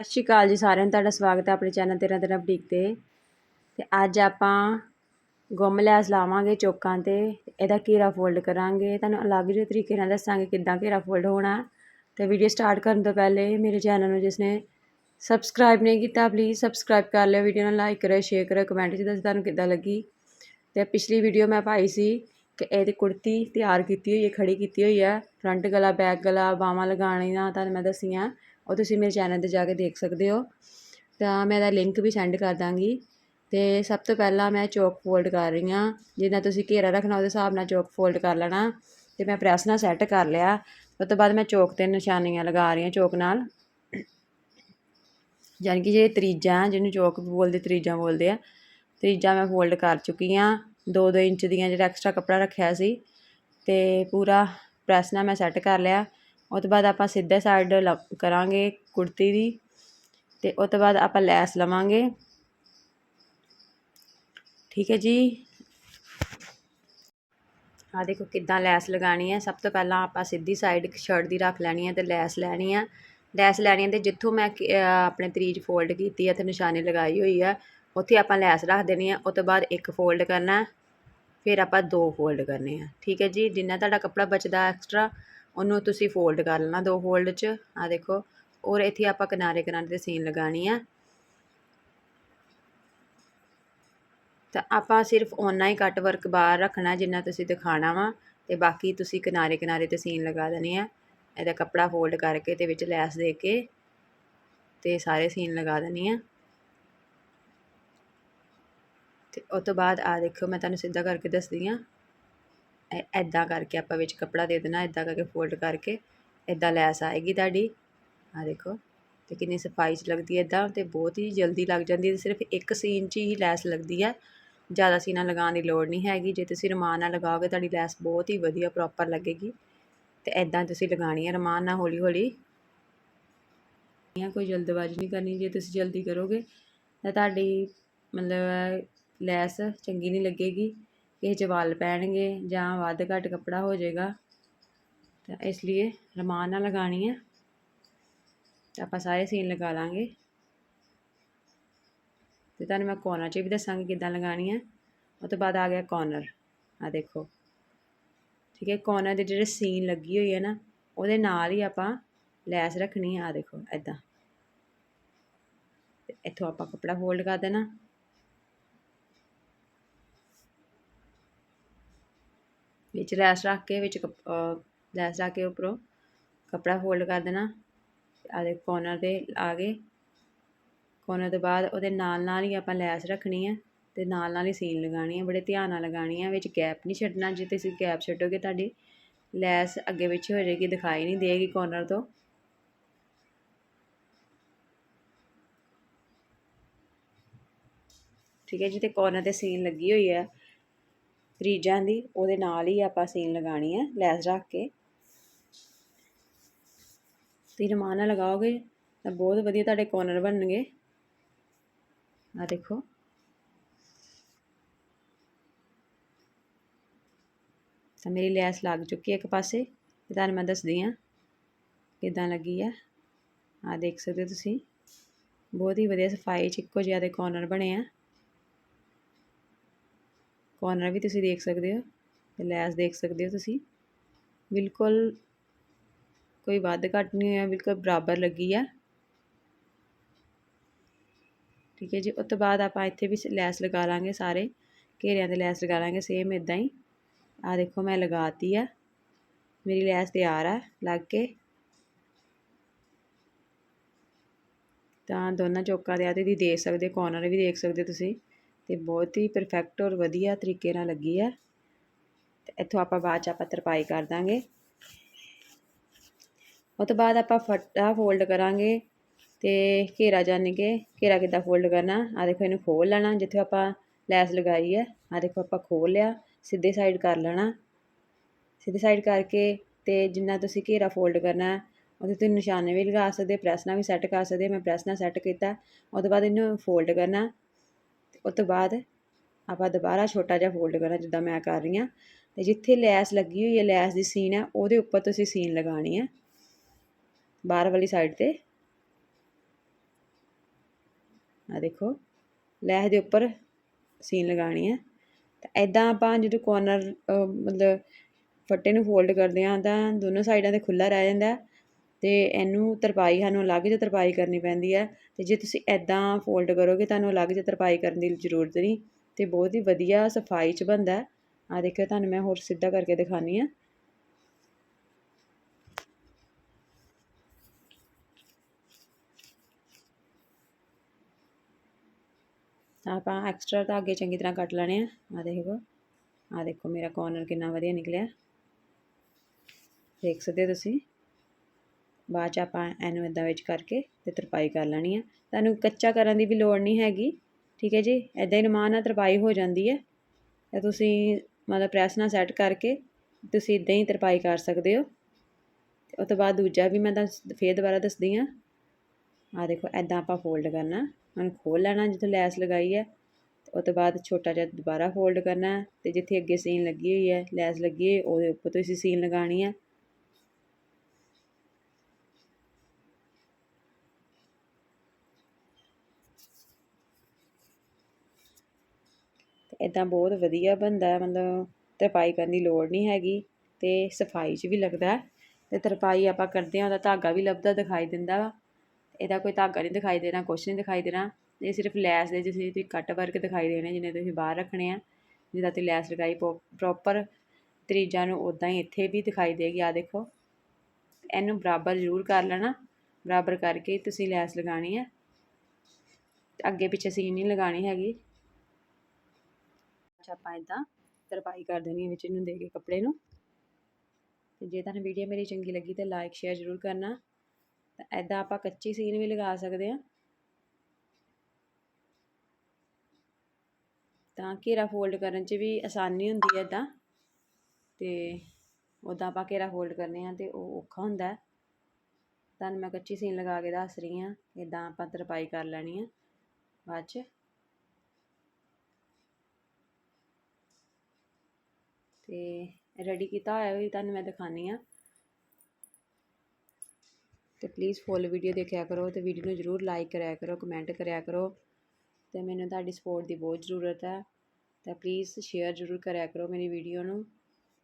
ਸਤਿ ਸ਼੍ਰੀ ਅਕਾਲ ਜੀ ਸਾਰਿਆਂ ਨੂੰ, ਤੁਹਾਡਾ ਸਵਾਗਤ ਹੈ ਆਪਣੇ ਚੈਨਲ ਤੇਰਾ ਤੇਰਾ ਬੁਟੀਕ ਤੇ। ਤੇ ਅੱਜ ਆਪਾਂ ਗੁੰਮ ਲੈਸ ਲਾਵਾਂਗੇ ਚੋਕਾਂ ਤੇ ਇਹਦਾ ਘੇਰਾ ਫੋਲਡ ਕਰਾਂਗੇ। ਤੁਹਾਨੂੰ ਅਲੱਗ ਜਿਹੇ ਤਰੀਕੇ ਨਾਲ ਦੱਸਾਂਗੇ ਕਿੱਦਾਂ ਘੇਰਾ ਫੋਲਡ ਹੋਣਾ। ਤੇ ਵੀਡੀਓ ਸਟਾਰਟ ਕਰਨ ਤੋਂ ਪਹਿਲੇ ਮੇਰੇ ਚੈਨਲ ਨੂੰ ਜਿਸਨੇ ਸਬਸਕ੍ਰਾਈਬ ਨਹੀਂ ਕੀਤਾ ਪਲੀਜ਼ ਸਬਸਕ੍ਰਾਈਬ ਕਰ ਲਿਓ। ਵੀਡੀਓ ਨੂੰ ਲਾਈਕ ਕਰਿਓ ਸ਼ੇਅਰ ਕਰਿਓ ਕਮੈਂਟ 'ਚ ਦੱਸੋ ਤੁਹਾਨੂੰ ਕਿੱਦਾਂ ਲੱਗੀ। ਤੇ ਪਿਛਲੀ ਵੀਡੀਓ ਮੈਂ ਪਾਈ ਸੀ ਕਿ ਇਹਦੀ ਕੁੜਤੀ ਤਿਆਰ ਕੀਤੀ ਹੋਈ ਹੈ, ਖੜੀ ਕੀਤੀ ਹੋਈ ਹੈ। ਫਰੰਟ ਗਲਾ ਬੈਕ ਗਲਾ, ਬਾਹਾਂ ਲਗਾਉਣੀਆਂ, ਤੁਹਾਨੂੰ ਮੈਂ ਦੱਸੀਆਂ। ਉਹ ਤੁਸੀਂ ਮੇਰੇ ਚੈਨਲ ਤੇ ਜਾ ਕੇ ਦੇਖ ਸਕਦੇ ਹੋ। ਤਾਂ ਮੈਂ ਇਹਦਾ ਲਿੰਕ ਵੀ ਸੈਂਡ ਕਰ ਦਾਂਗੀ। ਤੇ ਸਭ ਤੋਂ ਪਹਿਲਾਂ ਮੈਂ ਚੌਕ ਫੋਲਡ ਕਰ ਰਹੀ ਹਾਂ। ਜਿੰਨਾ ਤੁਸੀਂ ਘੇਰਾ ਰੱਖਣਾ ਉਹਦੇ ਹਿਸਾਬ ਨਾਲ ਚੌਕ ਫੋਲਡ ਕਰ ਲੈਣਾ। ਤੇ ਮੈਂ ਪ੍ਰੈਸ ਨਾਲ ਸੈੱਟ ਕਰ ਲਿਆ। ਉਸ ਤੋਂ ਬਾਅਦ ਮੈਂ ਚੌਕ ਤੇ ਨਿਸ਼ਾਨੀਆਂ ਲਗਾ ਰਹੀ ਹਾਂ ਚੌਕ ਨਾਲ। ਯਾਨੀ ਕਿ ਜੇ ਤਰੀਜਾ, ਜਿਹਨੂੰ ਚੌਕ ਬੋਲਦੇ, ਤਰੀਜਾ ਬੋਲਦੇ ਆ, ਤਰੀਜਾ ਮੈਂ ਫੋਲਡ ਕਰ ਚੁੱਕੀ ਹਾਂ। 2-2 ਇੰਚ ਦੀਆਂ ਜਿਹੜਾ ਐਕਸਟਰਾ ਕੱਪੜਾ ਰੱਖਿਆ ਸੀ। ਤੇ ਪੂਰਾ ਪ੍ਰੈਸ ਨਾਲ ਮੈਂ ਸੈੱਟ ਕਰ ਲਿਆ। ਉਹ ਤੋਂ ਬਾਅਦ ਆਪਾਂ ਸਿੱਧੇ ਸਾਈਡ ਲ ਕਰਾਂਗੇ ਕੁੜਤੀ ਦੀ ਅਤੇ ਉਹ ਤੋਂ ਬਾਅਦ ਆਪਾਂ ਲੈਸ ਲਵਾਂਗੇ। ਠੀਕ ਹੈ ਜੀ। ਆ ਦੇਖੋ ਕਿੱਦਾਂ ਲੈਸ ਲਗਾਣੀ ਹੈ। ਸਭ ਤੋਂ ਪਹਿਲਾਂ ਆਪਾਂ ਸਿੱਧੀ ਸਾਈਡ ਸ਼ਰਟ ਦੀ ਰੱਖ ਲੈਣੀ ਹੈ ਤੇ ਲੈਸ ਲੈਣੀ ਹੈ। ਲੈਸ ਲੈਣੀ ਹੈ ਤੇ ਜਿੱਥੋਂ ਮੈਂ ਆਪਣੇ ਤਰੀਜ ਫੋਲਡ ਕੀਤੀ ਹੈ ਤੇ ਨਿਸ਼ਾਨੀ ਲਗਾਈ ਹੋਈ ਹੈ, ਉੱਥੇ ਆਪਾਂ ਲੈਸ ਰੱਖ ਦੇਣੀ ਹੈ। ਉਸ ਤੋਂ ਬਾਅਦ ਇੱਕ ਫੋਲਡ ਕਰਨਾ ਫਿਰ ਆਪਾਂ ਦੋ ਫੋਲਡ ਕਰਨੇ ਆ ਠੀਕ ਹੈ ਜੀ। ਜਿੰਨਾ ਤੁਹਾਡਾ ਕੱਪੜਾ ਬਚਦਾ ਐਕਸਟਰਾ ਉਹਨੂੰ ਤੁਸੀਂ ਫੋਲਡ ਕਰ ਲੈਣਾ ਦੋ ਫੋਲਡ 'ਚ। ਆ ਦੇਖੋ, ਔਰ ਇੱਥੇ ਆਪਾਂ ਕਿਨਾਰੇ ਕਿਨਾਰੇ ਤੇ ਸੀਨ ਲਗਾਣੀ ਆ। ਤਾਂ ਆਪਾਂ ਸਿਰਫ ਓਨਾ ਹੀ ਕੱਟ ਵਰਕ ਬਾਹਰ ਰੱਖਣਾ ਜਿੰਨਾ ਤੁਸੀਂ ਦਿਖਾਣਾ ਵਾ, ਤੇ ਬਾਕੀ ਤੁਸੀਂ ਕਿਨਾਰੇ ਕਿਨਾਰੇ ਤੇ ਸੀਨ ਲਗਾ ਦੇਣੀ ਆ। ਇਹਦਾ ਕੱਪੜਾ ਫੋਲਡ ਕਰਕੇ ਤੇ ਵਿੱਚ ਲੈਸ ਦੇ ਕੇ ਤੇ ਸਾਰੇ ਸੀਨ ਲਗਾ ਦੇਣੀ ਆ। ਤੇ ਉਸ ਤੋਂ ਬਾਅਦ ਆ ਦੇਖੋ, ਮੈਂ ਤੁਹਾਨੂੰ ਸਿੱਧਾ ਕਰਕੇ ਦੱਸਦੀ ਆ। ਇੱਦਾਂ ਕਰਕੇ ਆਪਾਂ ਵਿੱਚ ਕੱਪੜਾ ਦੇ ਦੇਣਾ ਇੱਦਾਂ ਕਰਕੇ ਫੋਲਡ ਕਰਕੇ ਇੱਦਾਂ ਲੈਸ ਆਏਗੀ ਤੁਹਾਡੀ। ਆ ਦੇਖੋ, ਤੇ ਕਿੰਨੀ ਸਫ਼ਾਈ 'ਚ ਲੱਗਦੀ ਹੈ ਇੱਦਾਂ ਤੇ ਬਹੁਤ ਹੀ ਜਲਦੀ ਲੱਗ ਜਾਂਦੀ ਹੈ ਸਿਰਫ ਇੱਕ ਸੀਨ 'ਚ ਹੀ ਲੈਸ ਲੱਗਦੀ ਹੈ। ਜ਼ਿਆਦਾ ਸੀਨਾ ਲਗਾਉਣ ਦੀ ਲੋੜ ਨਹੀਂ ਹੈਗੀ, ਜੇ ਤੁਸੀਂ ਰਮਾਨ ਨਾਲ ਲਗਾਓਗੇ ਤੁਹਾਡੀ ਲੈਸ ਬਹੁਤ ਹੀ ਵਧੀਆ ਪ੍ਰੋਪਰ ਲੱਗੇਗੀ। ਤੇ ਐਦਾਂ ਤੁਸੀਂ ਲਗਾਣੀ ਹੈ ਰਮਾਨ ਨਾਲ ਹੌਲੀ ਹੌਲੀ ਕੋਈ ਜਲਦਬਾਜ਼ੀ ਨਹੀਂ ਕਰਨੀ, ਜੇ ਤੁਸੀਂ ਜਲਦੀ ਕਰੋਗੇ ਤਾਂ ਤੁਹਾਡੀ ਮਤਲਬ ਲੈਸ ਚੰਗੀ ਨਹੀਂ ਲੱਗੇਗੀ। ਕਿਸੇ 'ਚ ਵੱਲ ਪੈਣਗੇ ਜਾਂ ਵੱਧ ਘੱਟ ਕੱਪੜਾ ਹੋ ਜਾਏਗਾ। ਤਾਂ ਇਸ ਲਈ ਰਮਾਨ ਨਾਲ ਲਗਾਣੀ ਹੈ ਤਾਂ ਆਪਾਂ ਸਾਰੇ ਸੀਨ ਲਗਾ ਲਾਂਗੇ। ਤੇ ਤੁਹਾਨੂੰ ਮੈਂ ਕੋਰਨਰ 'ਚ ਵੀ ਦੱਸਾਂਗੀ ਕਿੱਦਾਂ ਲਗਾਣੀ ਹੈ ਉਹ ਤੋਂ ਬਾਅਦ ਆ ਗਿਆ ਕੋਰਨਰ ਆ ਦੇਖੋ। ਠੀਕ ਹੈ ਕੋਰਨਰ ਦੇ ਜਿਹੜੇ ਸੀਨ ਲੱਗੀ ਹੋਈ ਹੈ ਨਾ, ਉਹਦੇ ਨਾਲ ਹੀ ਆਪਾਂ ਲੈਸ ਰੱਖਣੀ ਹੈ ਆ ਦੇਖੋ ਐਦਾਂ ਇੱਥੋਂ ਆਪਾਂ ਕੱਪੜਾ ਫੋਲਡ ਕਰ ਦੇਣਾ। ਵਿੱਚ ਲੈਸ ਰੱਖ ਕੇ, ਵਿੱਚ ਲੈਸ ਰੱਖ ਕੇ ਉੱਪਰੋਂ ਕੱਪੜਾ ਫੋਲਡ ਕਰ ਦੇਣਾ। ਆ ਦੇ ਕੋਰਨਰ ਦੇ ਆ ਗਏ। ਕੋਰਨਰ ਤੋਂ ਬਾਅਦ ਉਹਦੇ ਨਾਲ ਨਾਲ ਹੀ ਆਪਾਂ ਲੈਸ ਰੱਖਣੀ ਹੈ ਤੇ ਨਾਲ ਨਾਲ ਹੀ ਸੀਨ ਲਗਾਣੀ ਹੈ ਬੜੇ ਧਿਆਨ ਨਾਲ ਲਗਾਣੀ ਹੈ ਵਿੱਚ ਗੈਪ ਨਹੀਂ ਛੱਡਣਾ। ਜੇ ਤੁਸੀਂ ਗੈਪ ਛੱਡੋਗੇ, ਤੁਹਾਡੀ ਲੈਸ ਅੱਗੇ ਪਿੱਛੇ ਹੋ ਜਾਏਗੀ, ਦਿਖਾਈ ਨਹੀਂ ਦੇਗੀ ਕੋਰਨਰ ਤੋਂ। ਠੀਕ ਹੈ ਜੀ ਕੋਰਨਰ ਤੇ ਸੀਨ ਲੱਗੀ ਹੋਈ ਹੈ ਰੀਜਾਂ ਦੀ, ਉਹਦੇ ਨਾਲ ਹੀ ਆਪਾਂ ਸੀਨ ਲਗਾਣੀ ਹੈ, ਲੈਸ ਰੱਖ ਕੇ। ਤੁਸੀਂ ਰਮਾਨ ਨਾਲ ਲਗਾਓਗੇ, ਤਾਂ ਬਹੁਤ ਵਧੀਆ ਤੁਹਾਡੇ ਕੋਰਨਰ ਬਣਨਗੇ। ਆ ਦੇਖੋ। ਤਾਂ ਮੇਰੀ ਲੈਸ ਲੱਗ ਚੁੱਕੀ ਹੈ ਇੱਕ ਪਾਸੇ, ਤੇ ਤੁਹਾਨੂੰ ਮੈਂ ਦੱਸਦੀ ਆ ਕਿਦਾਂ ਲੱਗੀ ਆ ਆ ਦੇਖ ਸਕਦੇ ਹੋ ਤੁਸੀਂ। ਬਹੁਤ ਹੀ ਵਧੀਆ ਸਫ਼ਾਈ ਚ ਇੱਕੋ ਜਿਹਾ ਦੇ ਕੋਰਨਰ ਬਣੇ ਆ। ਕੋਰਨਰ ਵੀ ਤੁਸੀਂ ਦੇਖ ਸਕਦੇ ਹੋ ਤੇ ਲੈਸ ਦੇਖ ਸਕਦੇ ਹੋ ਤੁਸੀਂ। ਬਿਲਕੁਲ ਕੋਈ ਵੱਧ ਘੱਟ ਨਹੀਂ ਹੋਇਆ, ਬਿਲਕੁਲ ਬਰਾਬਰ ਲੱਗੀ ਆ। ਠੀਕ ਹੈ ਜੀ ਉਸ ਤੋਂ ਬਾਅਦ ਆਪਾਂ ਇੱਥੇ ਵੀ ਲੈਸ ਲਗਾ ਲਾਂਗੇ ਸਾਰੇ, ਘੇਰਿਆਂ ਤੇ ਲੈਸ ਲਗਾ ਲਾਂਗੇ ਸੇਮ ਇਦਾਂ ਹੀ। ਆ ਦੇਖੋ ਮੈਂ ਲਗਾਤੀ ਆ, ਮੇਰੀ ਲੈਸ ਤਿਆਰ ਆ ਲੱਗ ਕੇ। ਤਾਂ ਦੋਨਾਂ ਚੌਕਾਂ ਦੇ ਆ ਤੇ ਦੀ ਦੇਖ ਸਕਦੇ ਕੋਰਨਰ ਵੀ ਦੇਖ ਸਕਦੇ ਤੁਸੀਂ। ਤੇ ਬਹੁਤ ਹੀ ਪਰਫੈਕਟ ਔਰ ਵਧੀਆ ਤਰੀਕੇ ਨਾਲ ਲੱਗੀ ਹੈ ਤੇ ਇੱਥੋਂ ਆਪਾਂ ਬਾਅਦ ਚ ਆਪਾਂ ਤਰਪਾਈ ਕਰ ਦਾਂਗੇ। ਉਹ ਤੋਂ ਬਾਅਦ ਆਪਾਂ ਫੱਟਾ ਫੋਲਡ ਕਰਾਂਗੇ ਤੇ ਘੇਰਾ ਜਾਣ ਕੇ ਘੇਰਾ ਕਿੱਦਾਂ ਫੋਲਡ ਕਰਨਾ ਆ ਦੇਖੋ ਇਹਨੂੰ ਖੋਲ ਲੈਣਾ, ਜਿੱਥੇ ਆਪਾਂ ਲੈਸ ਲਗਾਈ ਹੈ ਆ ਦੇਖੋ ਆਪਾਂ ਖੋਲ ਲਿਆ, ਸਿੱਧੇ ਸਾਈਡ ਕਰ ਲੈਣਾ। ਸਿੱਧੇ ਸਾਈਡ ਕਰਕੇ ਤੇ ਜਿੰਨਾ ਤੁਸੀਂ ਘੇਰਾ ਫੋਲਡ ਕਰਨਾ, ਉਹਦੇ ਤੇ ਨਿਸ਼ਾਨੇ ਵੀ ਲਗਾ ਸਕਦੇ, ਪ੍ਰੈਸ ਨਾਲ ਵੀ ਸੈੱਟ ਕਰ ਸਕਦੇ, ਮੈਂ ਪ੍ਰੈਸ ਨਾਲ ਸੈੱਟ ਕੀਤਾ, ਉਹ ਤੋਂ ਬਾਅਦ ਇਹਨੂੰ ਫੋਲਡ ਕਰਨਾ। ਉਹ ਤੋਂ ਬਾਅਦ ਆਪਾਂ ਦੁਬਾਰਾ ਛੋਟਾ ਜਿਹਾ ਫੋਲਡ ਕਰਨਾ ਜਿੱਦਾਂ ਮੈਂ ਕਰ ਰਹੀ ਹਾਂ। ਤੇ ਜਿੱਥੇ ਲੈਸ ਲੱਗੀ ਹੋਈ ਹੈ, ਲੈਸ ਦੀ ਸੀਨ ਹੈ, ਉਹਦੇ ਉੱਪਰ ਤੁਸੀਂ ਸੀਨ ਲਗਾਣੀ ਹੈ। ਬਾਹਰ ਵਾਲੀ ਸਾਈਡ ਤੇ। ਆ ਦੇਖੋ, ਲੈਸ ਦੇ ਉੱਪਰ ਸੀਨ ਲਗਾਣੀ ਹੈ। ਤਾਂ ਐਦਾਂ ਆਪਾਂ ਜਦੋਂ ਕੋਰਨਰ ਮਤਲਬ ਫੱਟੇ ਨੂੰ ਫੋਲਡ ਕਰਦੇ ਹਾਂ, ਤਾਂ ਦੋਨੋਂ ਸਾਈਡਾਂ ਤੇ ਖੁੱਲਾ ਰਹਿ ਜਾਂਦਾ ਅਤੇ ਇਹਨੂੰ ਤਰਪਾਈ, ਸਾਨੂੰ ਅਲੱਗ ਜਿਹਾ ਤਰਪਾਈ ਕਰਨੀ ਪੈਂਦੀ ਹੈ ਅਤੇ ਜੇ ਤੁਸੀਂ ਇੱਦਾਂ ਫੋਲਡ ਕਰੋਗੇ, ਤੁਹਾਨੂੰ ਅਲੱਗ ਜਿਹਾ ਤਰਪਾਈ ਕਰਨ ਦੀ ਜ਼ਰੂਰਤ ਨਹੀਂ ਤੇ ਬਹੁਤ ਹੀ ਵਧੀਆ ਸਫ਼ਾਈ 'ਚ ਬਣਦਾ ਆਹ ਦੇਖੋ ਤੁਹਾਨੂੰ ਮੈਂ ਹੋਰ ਸਿੱਧਾ ਕਰਕੇ ਦਿਖਾਉਂਦੀ ਹਾਂ। ਆਪਾਂ ਐਕਸਟਰਾ ਧਾਗੇ ਚੰਗੀ ਤਰ੍ਹਾਂ ਕੱਟ ਲੈਣੇ ਆ। ਆ ਦੇਖੋ ਆ ਦੇਖੋ ਮੇਰਾ ਕੋਰਨਰ ਕਿੰਨਾ ਵਧੀਆ ਨਿਕਲਿਆ। ਦੇਖ ਸਕਦੇ ਹੋ ਤੁਸੀਂ? ਬਾਅਦ ਚ ਆਪਾਂ ਇਹਨੂੰ ਇਦਾਂ ਵਿੱਚ ਕਰਕੇ ਤੇ ਤਰਪਾਈ ਕਰ ਲੈਣੀ ਆ। ਤੁਹਾਨੂੰ ਕੱਚਾ ਕਰਨ ਦੀ ਵੀ ਲੋੜ ਨਹੀਂ ਹੈਗੀ, ਠੀਕ ਹੈ ਜੀ? ਇਦਾਂ ਹੀ ਰਮਾਨ ਨਾਲ ਤਰਪਾਈ ਹੋ ਜਾਂਦੀ ਹੈ। ਤੇ ਤੁਸੀਂ ਮਤਲਬ ਪ੍ਰੈਸ ਨਾਲ ਸੈੱਟ ਕਰਕੇ ਤੁਸੀਂ ਇਦਾਂ ਹੀ ਤਰਪਾਈ ਕਰ ਸਕਦੇ ਹੋ। ਤੇ ਉਸ ਤੋਂ ਬਾਅਦ ਦੂਜਾ ਵੀ ਮੈਂ ਤਾਂ ਫੇਰ ਦੁਬਾਰਾ ਦੱਸਦੀ ਆ ਆ ਦੇਖੋ ਇਦਾਂ ਆਪਾਂ ਫੋਲਡ ਕਰਨਾ। ਹੁਣ ਖੋਲ ਲੈਣਾ ਜਿੱਥੇ ਲੈਸ ਲਗਾਈ ਹੈ, ਤੇ ਉਸ ਤੋਂ ਬਾਅਦ ਛੋਟਾ ਜਿਹਾ ਦੁਬਾਰਾ ਫੋਲਡ ਕਰਨਾ। ਤੇ ਜਿੱਥੇ ਅੱਗੇ ਸੀਨ ਲੱਗੀ ਹੋਈ ਹੈ, ਲੈਸ ਲੱਗੀ ਹੋਈ ਉਹਦੇ ਉੱਪਰ ਤੁਸੀਂ ਸੀਨ ਲਗਾਣੀ ਹੈ। ਇੱਦਾਂ ਬਹੁਤ ਵਧੀਆ ਬਣਦਾ ਮਤਲਬ ਤਰਪਾਈ ਕਰਨ ਦੀ ਲੋੜ ਨਹੀਂ ਹੈਗੀ ਅਤੇ ਸਫ਼ਾਈ 'ਚ ਵੀ ਲੱਗਦਾ ਅਤੇ ਤਰਪਾਈ ਆਪਾਂ ਕਰਦੇ ਹਾਂ, ਉਹਦਾ ਧਾਗਾ ਵੀ ਲੱਭਦਾ, ਦਿਖਾਈ ਦਿੰਦਾ ਵਾ। ਇਹਦਾ ਕੋਈ ਧਾਗਾ ਨਹੀਂ ਦਿਖਾਈ ਦੇਣਾ, ਕੁਛ ਨਹੀਂ ਦਿਖਾਈ ਦੇਣਾ। ਇਹ ਸਿਰਫ ਲੈਸ ਦੇ ਜਿਵੇਂ ਤੁਸੀਂ ਕੱਟ ਵਰਕ ਦਿਖਾਈ ਦੇਣੇ ਜਿੰਨੇ ਤੁਸੀਂ ਬਾਹਰ ਰੱਖਣੇ ਆ ਜਿੱਦਾਂ ਤੁਸੀਂ ਲੈਸ ਲਗਾਈ ਪ੍ਰੋਪਰ ਤਰੀਜਾਂ ਨੂੰ ਉਦਾਂ ਹੀ ਇੱਥੇ ਵੀ ਦਿਖਾਈ ਦੇਗੀ। ਆ ਦੇਖੋ, ਇਹਨੂੰ ਬਰਾਬਰ ਜ਼ਰੂਰ ਕਰ ਲੈਣਾ, ਬਰਾਬਰ ਕਰਕੇ ਤੁਸੀਂ ਲੈਸ ਲਗਾਣੀ ਹੈ ਅੱਗੇ ਪਿੱਛੇ ਸੀਨ ਨਹੀਂ ਲਗਾਣੀ ਹੈਗੀ। ਆਪਾਂ ਇਦਾਂ ਤਰਪਾਈ ਕਰ ਦੇਣੀ ਵਿੱਚ ਇਹਨੂੰ ਦੇ ਕੇ ਕੱਪੜੇ ਨੂੰ। ਤੇ ਜੇ ਤੁਹਾਨੂੰ ਵੀਡੀਓ ਮੇਰੀ ਚੰਗੀ ਲੱਗੀ ਤੇ ਲਾਈਕ ਸ਼ੇਅਰ ਜ਼ਰੂਰ ਕਰਨਾ। ਤਾਂ ਐਦਾਂ ਆਪਾਂ ਕੱਚੀ ਸੀਨ ਵੀ ਲਗਾ ਸਕਦੇ ਆ ਤਾਂ ਘੇਰਾ ਫੋਲਡ ਕਰਨ 'ਚ ਵੀ ਆਸਾਨੀ ਹੁੰਦੀ ਹੈ ਇਦਾਂ ਤੇ ਉਦਾਂ ਆਪਾਂ ਘੇਰਾ ਫੋਲਡ ਕਰਨੇ ਆ ਤੇ ਉਹ ਔਖਾ ਹੁੰਦਾ ਤੁਹਾਨੂੰ ਮੈਂ ਕੱਚੀ ਸੀਨ ਲਗਾ ਕੇ ਦੱਸ ਰਹੀ ਆ ਇਦਾਂ ਆਪਾਂ ਤਰਪਾਈ ਕਰ ਲੈਣੀ ਆ ਬਾਅਦ 'ਚ ਤੇ ਰੈਡੀ ਕੀਤਾ ਹੋਇਆ ਵੀ ਤੁਹਾਨੂੰ ਮੈਂ ਦਿਖਾਨੀ ਆ ਤੇ ਪਲੀਜ਼ ਫੁੱਲ ਵੀਡੀਓ ਦੇਖਿਆ ਕਰੋ ਤੇ ਵੀਡੀਓ ਨੂੰ ਜ਼ਰੂਰ ਲਾਈਕ ਕਰਿਆ ਕਰੋ ਕਮੈਂਟ ਕਰਿਆ ਕਰੋ ਤੇ ਮੈਨੂੰ ਤੁਹਾਡੀ ਸਪੋਰਟ ਦੀ ਬਹੁਤ ਜ਼ਰੂਰਤ ਹੈ। ਤਾਂ ਪਲੀਜ਼ ਸ਼ੇਅਰ ਜ਼ਰੂਰ ਕਰਿਆ ਕਰੋ ਮੇਰੀ ਵੀਡੀਓ ਨੂੰ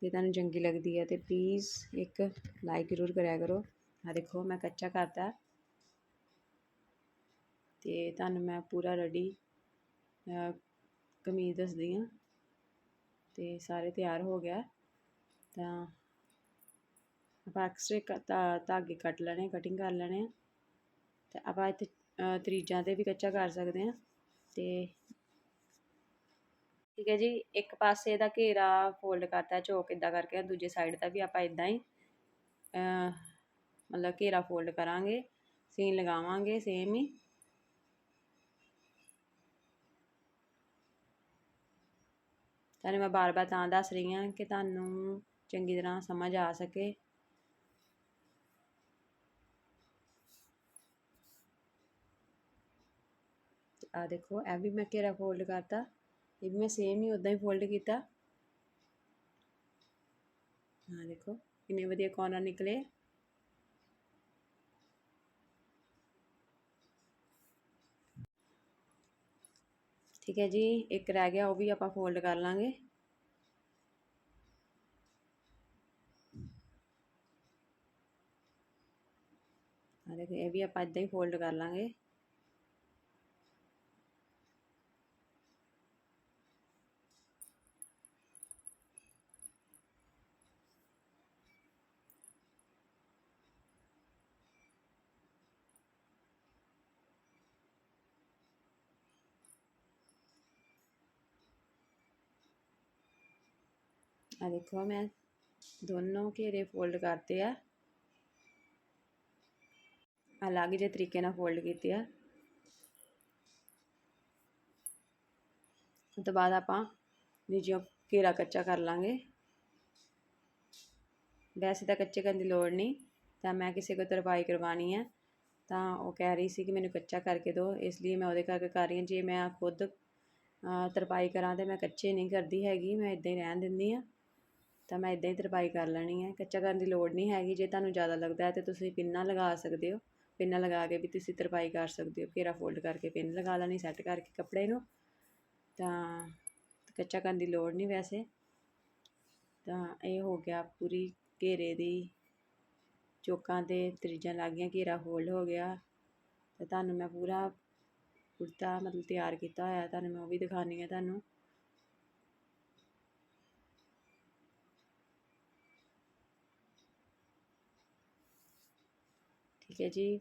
ਜੇ ਤੁਹਾਨੂੰ ਚੰਗੀ ਲੱਗਦੀ ਹੈ ਤੇ ਪਲੀਜ਼ ਇੱਕ ਲਾਈਕ ਜ਼ਰੂਰ ਕਰਿਆ ਕਰੋ। ਆ ਦੇਖੋ ਮੈਂ ਕੱਚਾ ਕਰਤਾ। ਤੇ ਤੁਹਾਨੂੰ ਮੈਂ ਪੂਰਾ ਰੈਡੀ ਕਮੀਜ਼ ਦੱਸਦੀ ਹਾਂ। ਤੇ ਸਾਰੇ ਤਿਆਰ ਹੋ ਗਿਆ। ਤਾਂ ਆਪਾਂ ਐਕਸਟਰੇ ਧਾਗੇ ਕੱਟ ਲੈਣੇ ਕਟਿੰਗ ਕਰ ਲੈਣੇ ਆ। ਤੇ ਆਪਾਂ ਇੱਥੇ ਤਰੀਜਾਂ ਤੇ ਵੀ ਕੱਚਾ ਕਰ ਸਕਦੇ ਆ। ਤੇ ਠੀਕ ਹੈ ਜੀ, ਇੱਕ ਪਾਸੇ ਦਾ ਘੇਰਾ ਫੋਲਡ ਕਰਤਾ, ਚੋਕ ਇਦਾਂ ਕਰਕੇ ਦੂਜੇ ਸਾਈਡ ਦਾ ਵੀ ਆਪਾਂ ਇਦਾਂ ਹੀ ਮਤਲਬ ਘੇਰਾ ਫੋਲਡ ਕਰਾਂਗੇ। ਸੀਨ ਲਗਾਵਾਂਗੇ ਸੇਮ ਹੀ। ਤੁਹਾਨੂੰ ਮੈਂ ਬਾਰ-ਬਾਰ ਤਾਂ ਦੱਸ ਰਹੀ ਹਾਂ ਕਿ ਤੁਹਾਨੂੰ ਚੰਗੀ ਤਰ੍ਹਾਂ ਸਮਝ ਆ ਸਕੇ। ਆ ਦੇਖੋ, ਇਹ ਵੀ ਮੈਂ ਘੇਰਾ ਫੋਲਡ ਕਰਤਾ। ਇਹ ਵੀ ਮੈਂ ਸੇਮ ਹੀ ਉਦਾਂ ਹੀ ਫੋਲਡ ਕੀਤਾ। ਆ ਦੇਖੋ, ਕਿੰਨੇ ਵਧੀਆ ਕੋਰਨਰ ਨਿਕਲੇ। ਠੀਕ ਹੈ ਜੀ, ਇੱਕ ਰਹਿ ਗਿਆ, ਉਹ ਵੀ ਆਪਾਂ ਫੋਲਡ ਕਰ ਲਾਂਗੇ। ਆ ਦੇਖੋ, ਇਹ ਵੀ ਆਪਾਂ ਇਦਾਂ ਹੀ ਫੋਲਡ ਕਰ ਲਾਂਗੇ। ਆ ਦੇਖੋ ਮੈਂ ਦੋਨੋਂ ਘੇਰੇ ਫੋਲਡ ਕਰਤੇ ਆ। ਅਲੱਗ ਜਿਹੇ ਤਰੀਕੇ ਨਾਲ ਫੋਲਡ ਕੀਤੇ ਆ। ਉਸ ਤੋਂ ਬਾਅਦ ਆਪਾਂ ਨੀਚੇ ਘੇਰਾ ਕੱਚਾ ਕਰ ਲਾਂਗੇ। ਵੈਸੇ ਤਾਂ ਕੱਚੇ ਕਰਨ ਦੀ ਲੋੜ ਨਹੀਂ, ਤਾਂ ਮੈਂ ਕਿਸੇ ਕੋ ਤਰਪਾਈ ਕਰਵਾਣੀ ਹੈ ਤਾਂ ਉਹ ਕਹਿ ਰਹੀ ਸੀ ਕਿ ਮੈਨੂੰ ਕੱਚਾ ਕਰਕੇ ਦਿਓ, ਇਸ ਲਈ ਮੈਂ ਉਹਦੇ ਕਰਕੇ ਕਰ ਰਹੀ ਹਾਂ। ਜੇ ਮੈਂ ਖੁਦ ਤਰਪਾਈ ਕਰਾਂ ਤੇ ਮੈਂ ਕੱਚੇ ਨਹੀਂ ਕਰਦੀ ਹੈਗੀ, ਮੈਂ ਇਦਾਂ ਹੀ ਰਹਿਣ ਦਿੰਦੀ ਹਾਂ। ਤਾਂ ਮੈਂ ਇਦਾਂ ਹੀ ਤਰਪਾਈ ਕਰ ਲੈਣੀ ਹੈ। ਕੱਚਾ ਕਰਨ ਦੀ ਲੋੜ ਨਹੀਂ ਹੈਗੀ। ਜੇ ਤੁਹਾਨੂੰ ਜ਼ਿਆਦਾ ਲੱਗਦਾ ਹੈ ਤੇ ਤੁਸੀਂ ਪਿੰਨਾ ਲਗਾ ਸਕਦੇ ਹੋ। ਪਿੰਨ ਲਗਾ ਕੇ ਵੀ ਤੁਸੀਂ ਤਰਪਾਈ ਕਰ ਸਕਦੇ ਹੋ। ਘੇਰਾ ਫੋਲਡ ਕਰਕੇ ਪਿੰਨ ਲਗਾ ਲੈਣੀ, ਸੈੱਟ ਕਰਕੇ ਕੱਪੜੇ ਨੂੰ। ਤਾਂ ਕੱਚਾ ਕਰਨ ਦੀ ਲੋੜ ਨਹੀਂ ਵੈਸੇ। ਤਾਂ ਇਹ ਹੋ ਗਿਆ ਪੂਰੀ ਘੇਰੇ ਦੀ ਚੋਕਾਂ ਤੇ ਤਰੀਜਾਂ ਲੱਗ ਗਈਆਂ। ਘੇਰਾ ਫੋਲਡ ਹੋ ਗਿਆ। ਤੇ ਤੁਹਾਨੂੰ ਮੈਂ ਪੂਰਾ ਕੁੜਤਾ ਮਤਲਬ ਤਿਆਰ ਕੀਤਾ ਹੋਇਆ। ਤੁਹਾਨੂੰ ਮੈਂ ਉਹ ਵੀ ਦਿਖਾਉਂਦੀ ਹਾਂ ਤੁਹਾਨੂੰ। ਠੀਕ ਹੈ ਜੀ।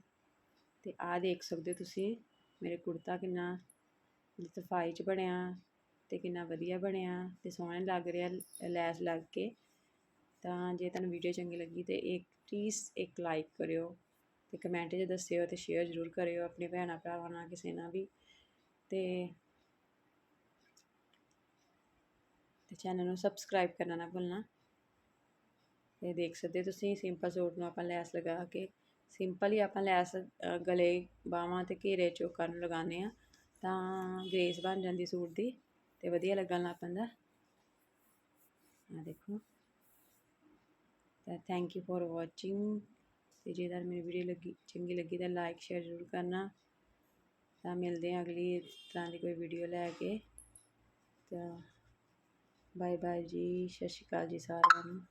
ਤੇ ਆਹ ਦੇਖ ਸਕਦੇ ਹੋ ਤੁਸੀਂ, ਮੇਰੇ ਕੁੜਤਾ ਕਿੰਨਾ ਸਫ਼ਾਈ ਚ ਬਣਿਆ ਤੇ ਕਿੰਨਾ ਵਧੀਆ ਬਣਿਆ ਤੇ ਸੋਹਣਾ ਲੱਗ ਰਿਹਾ ਲੈਸ ਲੱਗ ਕੇ। ਤਾਂ ਜੇ ਤੁਹਾਨੂੰ ਵੀਡੀਓ ਚੰਗੀ ਲੱਗੀ ਤੇ ਇੱਕ ਪਲੀਜ਼ ਇੱਕ ਲਾਈਕ ਕਰਿਓ ਤੇ ਕਮੈਂਟ 'ਚ ਦੱਸਿਓ ਤੇ ਸ਼ੇਅਰ ਜ਼ਰੂਰ ਕਰਿਓ ਆਪਣੇ ਭੈਣਾਂ ਭਰਾਵਾਂ ਨਾਲ ਕਿਸੇ ਨਾਲ ਵੀ। ਤੇ ਤੇ ਚੈਨਲ ਨੂੰ ਸਬਸਕ੍ਰਾਈਬ ਕਰਨਾ ਨਾ ਭੁੱਲਣਾ। ਤੇ ਦੇਖ ਸਕਦੇ ਹੋ ਤੁਸੀਂ ਸਿੰਪਲ ਸੂਟ ਨੂੰ ਆਪਾਂ ਲੈਸ ਲਗਾ ਕੇ। ਸਿੰਪਲ ਹੀ ਆਪਾਂ ਲੈਸ ਗਲੇ ਬਾਹਾਂ ਤੇ ਘੇਰੇ ਚੋਕਾਂ ਨੂੰ ਲਗਾਉਂਦੇ ਆ ਤਾਂ ਗ੍ਰੇਸ ਬਣ ਜਾਂਦੀ ਸੂਟ ਦੀ ਤੇ ਵਧੀਆ ਲੱਗਣ ਲੱਗ ਪੈਂਦਾ। ਆ ਦੇਖੋ। ਤਾਂ ਥੈਂਕ ਯੂ ਫॉर ਵਾਚਿੰਗ ਤੇ ਜੇ ਤੁਹਾਨੂੰ ਮੇਰੀ ਵੀਡੀਓ ਲੱਗੀ, ਚੰਗੀ ਲੱਗੀ ਤਾਂ ਲਾਈਕ ਸ਼ੇਅਰ ਜ਼ਰੂਰ ਕਰਨਾ। ਤਾਂ ਮਿਲਦੇ ਹਾਂ ਅਗਲੀ ਤਰ੍ਹਾਂ ਦੀ ਕੋਈ ਵੀਡੀਓ ਲੈ ਕੇ। ਤਾਂ ਬਾਏ ਬਾਏ ਜੀ, ਸਤਿ ਸ਼੍ਰੀ ਅਕਾਲ ਜੀ ਸਾਰਿਆਂ ਨੂੰ।